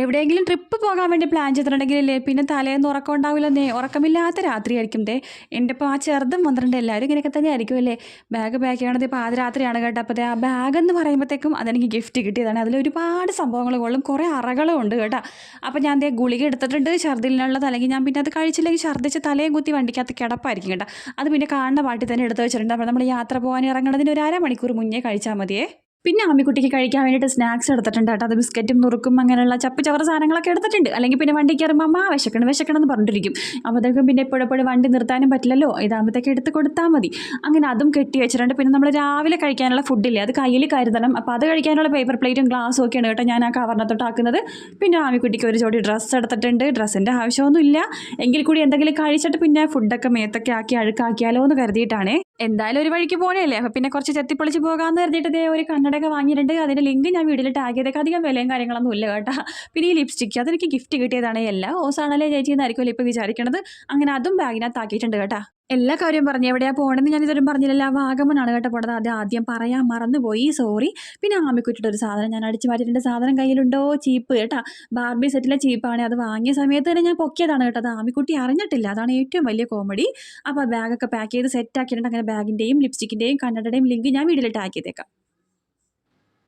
എവിടെയെങ്കിലും ട്രിപ്പ് പോകാൻ വേണ്ടി പ്ലാൻ ചെയ്തിട്ടുണ്ടെങ്കിലല്ലേ പിന്നെ തലേന്ന് ഉറക്കം ഉണ്ടാവില്ലെന്നേ? ഉറക്കമില്ലാത്ത രാത്രിയായിരിക്കും ദേ. എന്റെ ഇപ്പോൾ ആ ചെറുതും പന്ത്രണ്ട് എല്ലാവരും ഇങ്ങനെയൊക്കെ തന്നെ ആയിരിക്കും അല്ലേ? ബാഗ് പാക്ക് ചെയ്യണത് ഇപ്പോൾ പാതിരാത്രിയാണ് കേട്ടോ. അപ്പോൾ ആ ബാഗ് എന്ന് പറയുമ്പോഴത്തേക്കും അതെനിക്ക് ഗിഫ്റ്റ് കിട്ടിയതാണ്. അതിൽ ഒരുപാട് സംഭവങ്ങൾ കൊള്ളും. കുറേ അറകളും ഉണ്ട് കേട്ടോ. അപ്പോൾ ഞാൻ ദേ ഗുളിക എടുത്തിട്ടുണ്ട് ഛർദിലിനുള്ളത് അല്ലെങ്കിൽ ഞാൻ പിന്നെ അത് കഴിച്ചില്ലെങ്കിൽ ഛർദ്ദിച്ച് തലയും കുത്തി വണ്ടിക്കകത്ത് കിടപ്പായിരിക്കും കേട്ടോ. അത് പിന്നെ കാണുന്ന പാട്ടിൽ തന്നെ എടുത്ത് വെച്ചിട്ടുണ്ട്. അപ്പോൾ നമ്മൾ യാത്ര പോകാൻ ഇറങ്ങുന്നതിന് ഒരു അരമണിക്കൂർ മുന്നേ കഴിച്ചാൽ മതിയേ. പിന്നെ അമ്മിക്കുട്ടിക്ക് കഴിക്കാൻ വേണ്ടിയിട്ട് സ്നാക്സ് എടുത്തിട്ടുണ്ട് കേട്ടോ. അത് ബിസ്ക്കറ്റും നുറുക്കും അങ്ങനെയുള്ള ചപ്പ് ചവറ് സാധനങ്ങളൊക്കെ എടുത്തിട്ടുണ്ട്. അല്ലെങ്കിൽ പിന്നെ വണ്ടി കയറുമ്പോൾ അമ്മ വിശക്കണം വിശക്കണം എന്ന് പറഞ്ഞിരിക്കും അപ്പോഴത്തേക്കും പിന്നെ എപ്പോഴെപ്പോഴും വണ്ടി നിർത്താനും പറ്റില്ലല്ലോ. ഇതാകുമ്പോഴത്തേക്ക് എടുത്ത് കൊടുത്താൽ മതി. അങ്ങനെ അതും കെട്ടി വെച്ചിട്ടുണ്ട്. പിന്നെ നമ്മൾ രാവിലെ കഴിക്കാനുള്ള ഫുഡില്ലേ അത് കയ്യിൽ കരുതണം. അപ്പോൾ അത് കഴിക്കാനുള്ള പേപ്പർ പ്ലേറ്റും ഗ്ലാസ്സും ഒക്കെയാണ് കേട്ടോ ഞാൻ ആ കവറിനകത്തോട്ട് പിന്നെ ആമിക്കുട്ടിക്ക് ഒരു ജോഡി ഡ്രസ്സ് എടുത്തിട്ടുണ്ട്. ഡ്രസ്സിന്റെ ആവശ്യമൊന്നുമില്ല. എങ്കിൽ കൂടി എന്തെങ്കിലും കഴിച്ചിട്ട് പിന്നെ ഫുഡൊക്കെ മേത്തൊക്കെ ആക്കി അഴുക്കാക്കിയാലോ എന്ന് കരുതിയിട്ടാണേ. എന്തായാലും ഒരു വഴിക്ക് പോകണല്ലേ അപ്പോൾ പിന്നെ കുറച്ച് ചെത്തിപ്പൊളിച്ച് പോകാമെന്ന് കരുതിയിട്ട് ദേ ഒരു കണ്ണടയൊക്കെ വാങ്ങിയിട്ടുണ്ട്. അതിന്റെ ലിങ്ക് ഞാൻ വീട്ടിൽ ടാഗ് ചെയ്തേക്ക് അധികം വിലയും കാര്യങ്ങളൊന്നും ഇല്ല കേട്ടോ. പിന്നെ ഈ ലിപ്സ്റ്റിക്ക് അതെനിക്ക് ഗിഫ്റ്റ് കിട്ടിയതാണ്. എല്ലാ ഓസാണല്ലേ ചേച്ചി എന്നായിരിക്കുമല്ലോ ഇപ്പോൾ വിചാരിക്കണത്. അങ്ങനെ അതും ബാഗിനകത്ത് ആക്കിയിട്ടുണ്ട് കേട്ടോ. എല്ലാ കാര്യവും പറഞ്ഞു. എവിടെയാ പോകണമെന്ന് ഞാൻ ഇതുവരെ പറഞ്ഞില്ലല്ലോ. വാഗമനാണ് കേട്ടോ പോണത്. അത് ആദ്യം പറയാൻ മറന്നുപോയി. സോറി പിന്നെ ആമിക്കുറ്റിയുടെ ഒരു സാധനം. ഞാൻ അടിച്ചു മാറ്റിയിട്ടുണ്ട് സാധനം കയ്യിലുണ്ടോ? ചീപ്പ് കേട്ടോ. ബാർബി സെറ്റിലെ ചീപ്പാണ് അത് വാങ്ങിയ സമയത്ത് തന്നെ ഞാൻ പൊക്കിയതാണ് കേട്ടോ. ആമിക്കുട്ടി അറിഞ്ഞിട്ടില്ല. അതാണ് ഏറ്റവും വലിയ കോമഡി അപ്പോൾ ബാഗൊക്കെ പാക്ക് ചെയ്ത് സെറ്റ് ആക്കിയിട്ടുണ്ട്. അങ്ങനെ ബാഗിന്റെയും ലിപ്സ്റ്റിക്കിന്റെയും കണ്ണടയുടെയും ലിങ്ക് ഞാൻ വീട്ടിലിട്ട് ആക്കിയതേക്കാം.